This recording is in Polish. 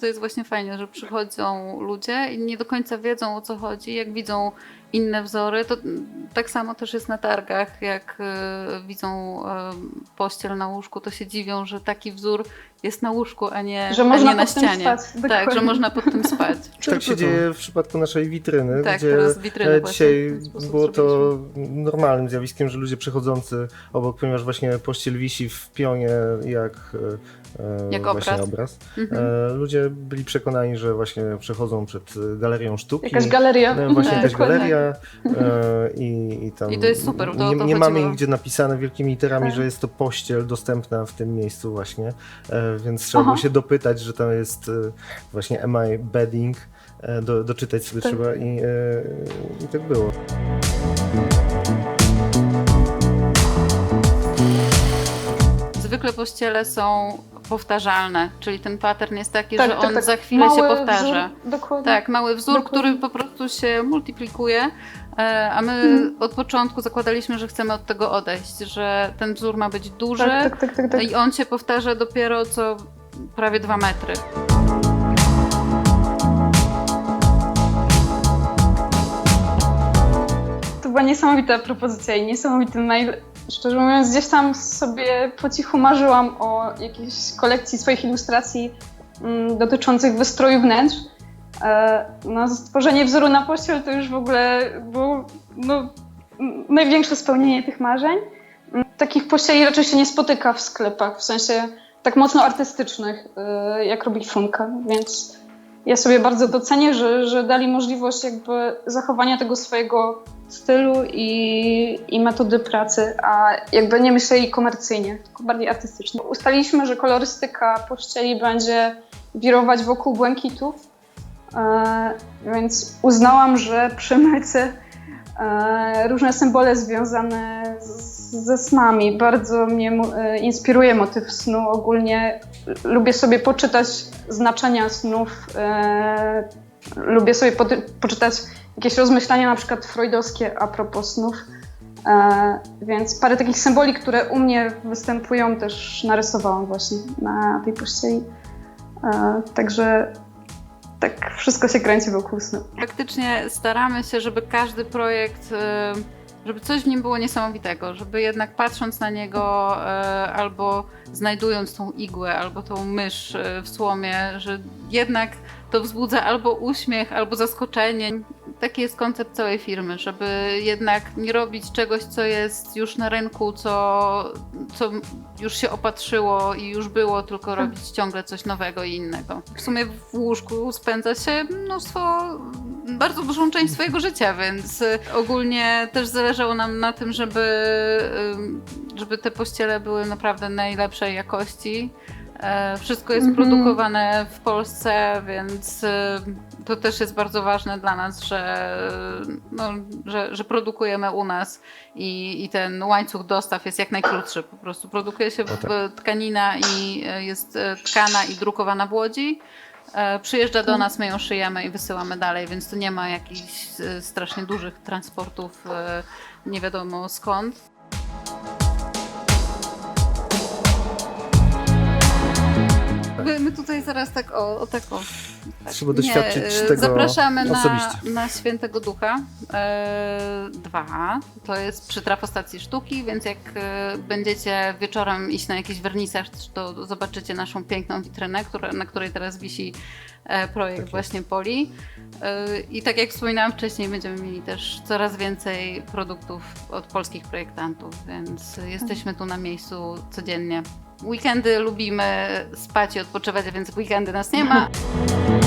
to jest właśnie fajnie, że przychodzą ludzie i nie do końca wiedzą o co chodzi. Jak widzą inne wzory, to tak samo też jest na targach. Jak e, widzą e, pościel na łóżku, to się dziwią, że taki wzór jest na łóżku, a nie, Że a można nie na pod tym ścianie. spać, tak, że można pod tym spać. Tak się dzieje w przypadku naszej witryny, Tak, gdzie witryny e, dzisiaj było to normalnym zjawiskiem, że ludzie przechodzący obok, ponieważ właśnie pościel wisi w pionie jak, Jak właśnie obraz. obraz. Mhm. Ludzie byli przekonani, że właśnie przechodzą przed galerią sztuki. Jakaś galeria. Właśnie Tak, jakaś galeria e, i, i tam I to jest super, to nie, to nie mamy nigdzie napisane wielkimi literami, Tak. że jest to pościel dostępna w tym miejscu właśnie, e, więc trzeba Aha. było się dopytać, że tam jest e, właśnie am I bedding, do, doczytać sobie Tak. trzeba i, i tak było. Zwykle pościele są powtarzalne, czyli ten pattern jest taki, Tak, że tak, on tak. za chwilę Mały się powtarza. Wzór, dokładnie. Tak, mały wzór, Dokładnie. który po prostu się multiplikuje, e, a my Mhm. od początku zakładaliśmy, że chcemy od tego odejść, że ten wzór ma być duży Tak, tak, tak, tak, tak. i on się powtarza dopiero co prawie dwa metry. To była niesamowita propozycja i niesamowity mail. Szczerze mówiąc, gdzieś tam sobie po cichu marzyłam o jakiejś kolekcji swoich ilustracji mm, dotyczących wystroju wnętrz. E, no, stworzenie wzoru na pościel to już w ogóle było no, największe spełnienie tych marzeń. Mm, Takich pościeli raczej się nie spotyka w sklepach, w sensie tak mocno artystycznych, e, jak robi Funka, więc ja sobie bardzo docenię, że, że dali możliwość jakby zachowania tego swojego stylu i, i metody pracy, a jakby nie myśleli komercyjnie, tylko bardziej artystycznie. Ustaliliśmy, że kolorystyka pościeli będzie wirować wokół błękitów, e, więc uznałam, że przemycę e, różne symbole związane z, ze snami. Bardzo mnie e, inspiruje motyw snu. Ogólnie lubię sobie poczytać znaczenia snów. E, lubię sobie poczytać jakieś rozmyślania na przykład freudowskie a propos snów. E, więc parę takich symboli, które u mnie występują, też narysowałam właśnie na tej pościeli. Także tak wszystko się kręci wokół snu. Faktycznie staramy się, żeby każdy projekt, żeby coś w nim było niesamowitego, żeby jednak patrząc na niego e, albo znajdując tą igłę, albo tą mysz e, w słomie, że jednak to wzbudza albo uśmiech, albo zaskoczenie. Taki jest koncept całej firmy, żeby jednak nie robić czegoś, co jest już na rynku, co, co już się opatrzyło i już było, tylko robić ciągle coś nowego i innego. W sumie w łóżku spędza się mnóstwo, bardzo dużą część swojego życia, więc y, ogólnie też zależało nam na tym, żeby, y, żeby te pościele były naprawdę najlepszej jakości. E, Wszystko jest Mhm. produkowane w Polsce, więc y, to też jest bardzo ważne dla nas, że, no, że, że produkujemy u nas i, i ten łańcuch dostaw jest jak najkrótszy. Po prostu produkuje się w, tak. tkanina i jest tkana i drukowana w Łodzi. E, Przyjeżdża do nas, my ją szyjemy i wysyłamy dalej, więc tu nie ma jakichś e, strasznie dużych transportów, e, nie wiadomo skąd. My, my tutaj zaraz tak o, o tak o. Tak. Trzeba doświadczyć e, tego Zapraszamy na, osobiście. na Świętego Ducha. E, dwa. To jest przy trafostacji sztuki, więc jak e, będziecie wieczorem iść na jakiś wernisaż, to zobaczycie naszą piękną witrynę, która, na której teraz wisi e, projekt Tak właśnie Poli. E, I tak jak wspominałam wcześniej, będziemy mieli też coraz więcej produktów od polskich projektantów, więc jesteśmy tu na miejscu codziennie. Weekendy lubimy spać i odpoczywać, więc weekendy nas nie ma.